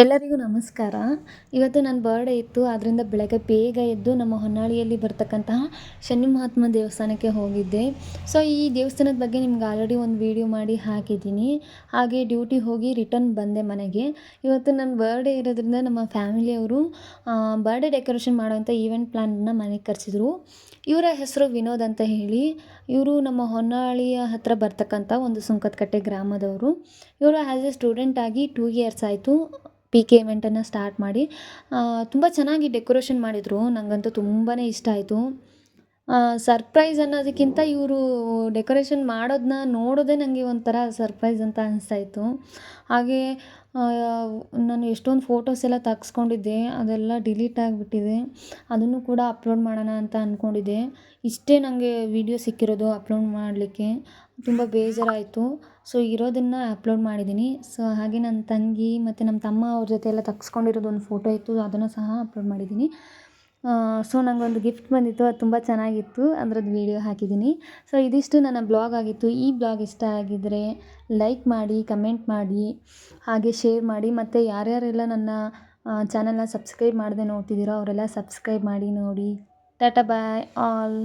ಎಲ್ಲರಿಗೂ ನಮಸ್ಕಾರ. ಇವತ್ತು ನನ್ನ ಬರ್ಡೇ ಇತ್ತು ಆದ್ದರಿಂದ ಬೆಳಗ್ಗೆ ಬೇಗ ಎದ್ದು ನಮ್ಮ ಹೊನ್ನಾಳಿಯಲ್ಲಿ ಬರ್ತಕ್ಕಂತಹ ಶನಿ ಮಹಾತ್ಮ ದೇವಸ್ಥಾನಕ್ಕೆ ಹೋಗಿದ್ದೆ. ಸೊ ಈ ದೇವಸ್ಥಾನದ ಬಗ್ಗೆ ನಿಮ್ಗೆ ಆಲ್ರೆಡಿ ಒಂದು ವಿಡಿಯೋ ಮಾಡಿ ಹಾಕಿದ್ದೀನಿ. ಹಾಗೆ ಡ್ಯೂಟಿ ಹೋಗಿ ರಿಟರ್ನ್ ಬಂದೆ ಮನೆಗೆ. ಇವತ್ತು ನನ್ನ ಬರ್ಡೇ ಇರೋದ್ರಿಂದ ನಮ್ಮ ಫ್ಯಾಮಿಲಿಯವರು ಬರ್ಡೇ ಡೆಕೋರೇಷನ್ ಮಾಡೋವಂಥ ಈವೆಂಟ್ ಪ್ಲ್ಯಾನನ್ನು ಮನೆಗೆ ಕರೆಸಿದ್ರು. ಇವರ ಹೆಸರು ವಿನೋದ್ ಅಂತ ಹೇಳಿ. ಇವರು ನಮ್ಮ ಹೊನ್ನಾಳಿಯ ಹತ್ತಿರ ಬರ್ತಕ್ಕಂಥ ಒಂದು ಸುಂಕದಕಟ್ಟೆ ಗ್ರಾಮದವರು. ಇವರು ಆ್ಯಸ್ ಎ ಸ್ಟೂಡೆಂಟ್ ಆಗಿ ಟೂ ಇಯರ್ಸ್ ಆಯಿತು. ಪಿ ಕೆ ಇವೆಂಟನ್ನು ಸ್ಟಾರ್ಟ್ ಮಾಡಿ ತುಂಬ ಚೆನ್ನಾಗಿ ಡೆಕೋರೇಷನ್ ಮಾಡಿದರು. ನನಗಂತೂ ತುಂಬಾ ಇಷ್ಟ ಆಯಿತು. ಸರ್ಪ್ರೈಸ್ ಅನ್ನೋದಕ್ಕಿಂತ ಇವರು ಡೆಕೋರೇಷನ್ ಮಾಡೋದನ್ನ ನೋಡೋದೇ ನನಗೆ ಒಂಥರ ಸರ್ಪ್ರೈಸ್ ಅಂತ ಅನಿಸ್ತಾಯಿತ್ತು ಹಾಗೇ ನಾನು ಎಷ್ಟೊಂದು ಫೋಟೋಸ್ ಎಲ್ಲ ತೆಗ್ಸ್ಕೊಂಡಿದ್ದೆ, ಅದೆಲ್ಲ ಡಿಲೀಟ್ ಆಗಿಬಿಟ್ಟಿದೆ. ಅದನ್ನು ಕೂಡ ಅಪ್ಲೋಡ್ ಮಾಡೋಣ ಅಂತ ಅಂದ್ಕೊಂಡಿದ್ದೆ ಇಷ್ಟೇ ನನಗೆ ವೀಡಿಯೋ ಸಿಕ್ಕಿರೋದು ಅಪ್ಲೋಡ್ ಮಾಡಲಿಕ್ಕೆ. ತುಂಬ ಬೇಜಾರಾಯಿತು. ಸೊ ಇರೋದನ್ನು ಅಪ್ಲೋಡ್ ಮಾಡಿದ್ದೀನಿ. ಸೊ ಹಾಗೆ ನನ್ನ ತಂಗಿ ಮತ್ತು ನಮ್ಮ ತಮ್ಮ ಅವ್ರ ಜೊತೆ ಎಲ್ಲ ತೆಗ್ಸ್ಕೊಂಡಿರೋದು ಒಂದು ಫೋಟೋ ಇತ್ತು, ಅದನ್ನು ಸಹ ಅಪ್ಲೋಡ್ ಮಾಡಿದ್ದೀನಿ. ಸೊ ನನಗೊಂದು ಗಿಫ್ಟ್ ಬಂದಿತ್ತು, ಅದು ತುಂಬ ಚೆನ್ನಾಗಿತ್ತು, ಅದ್ರದ್ದು ವೀಡಿಯೋ ಹಾಕಿದ್ದೀನಿ. ಸೊ ಇದಿಷ್ಟು ನನ್ನ ಬ್ಲಾಗ್ ಆಗಿತ್ತು. ಈ ಬ್ಲಾಗ್ ಇಷ್ಟ ಆಗಿದ್ದರೆ ಲೈಕ್ ಮಾಡಿ ಕಮೆಂಟ್ ಮಾಡಿ, ಹಾಗೆ ಶೇರ್ ಮಾಡಿ, ಮತ್ತು ಯಾರ್ಯಾರೆಲ್ಲ ನನ್ನ ಚಾನಲ್ನ ಸಬ್ಸ್ಕ್ರೈಬ್ ಮಾಡದೆ ನೋಡ್ತಿದ್ದೀರೋ ಅವರೆಲ್ಲ ಸಬ್ಸ್ಕ್ರೈಬ್ ಮಾಡಿ ನೋಡಿ. ಟಾಟಾ ಬಾಯ್ ಆಲ್